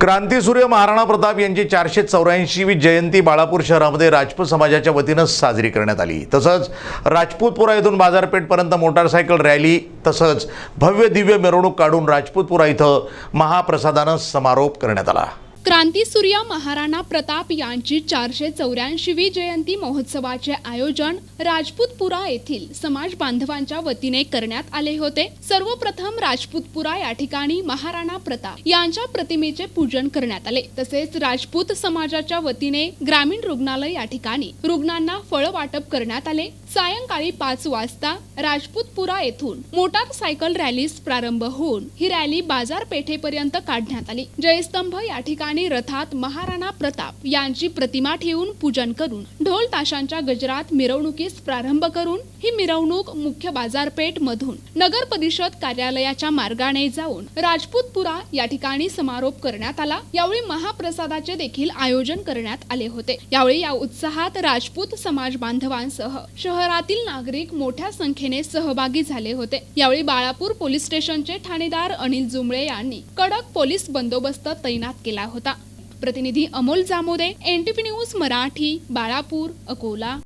क्रांतीसूर्य महाराणा प्रताप यांची चारशे चौऱ्याऐंशीवी जयंती बाळापूर शहरामध्ये राजपूत समाजाच्या वतीनं साजरी करण्यात आली. तसंच राजपूतपुरा येथून बाजारपेठपर्यंत मोटारसायकल रॅली तसंच भव्य दिव्य मिरवणूक काढून राजपूतपुरा इथं महाप्रसादानं समारोप करण्यात आला. क्रांतीसूर्य महाराणा प्रताप यांची चारशे चौऱ्याऐंशीवी जयंती महोत्सवाचे आयोजन राजपूतपुरा येथील समाज बांधवांच्या वतीने करण्यात आले होते. सर्वप्रथम राजपूतपुरा या ठिकाणी महाराणा प्रताप यांच्या प्रतिमेचे पूजन करण्यात आले. तसेच राजपूत समाजाच्या वतीने ग्रामीण रुग्णालय या ठिकाणी रुग्णांना फळ वाटप करण्यात आले. सायंकाळी पाच वाजता राजपूतपुरा येथून मोटारसायकल रॅलीस प्रारंभ होऊन ही रॅली बाजारपेठेपर्यंत काढण्यात आली. जयस्तंभ या ठिकाणी रथात महाराणा प्रताप यांची प्रतिमा ठेवून पूजन करून ढोल ताशांच्या गजरात मिरवणुकीस प्रारंभ करून ही मिरवणूक मुख्य बाजारपेठ मधून नगर परिषद कार्यालयाच्या मार्गाने जाऊन राजपूतपुरा या ठिकाणी समारोप करण्यात आला. यावेळी महाप्रसादाचे देखील आयोजन करण्यात आले होते. यावेळी या उत्साहात राजपूत समाज बांधवांसह शहरातील नागरिक मोठ्या संख्येने सहभागी झाले होते. यावेळी बाळापूर पोलीस स्टेशनचे ठाणेदार अनिल जुमळे यांनी कडक पोलीस बंदोबस्त तैनात केला होता. होता प्रतिनिधी अमोल जामोदे एनटीपी न्यूज मराठी बाळापूर अकोला.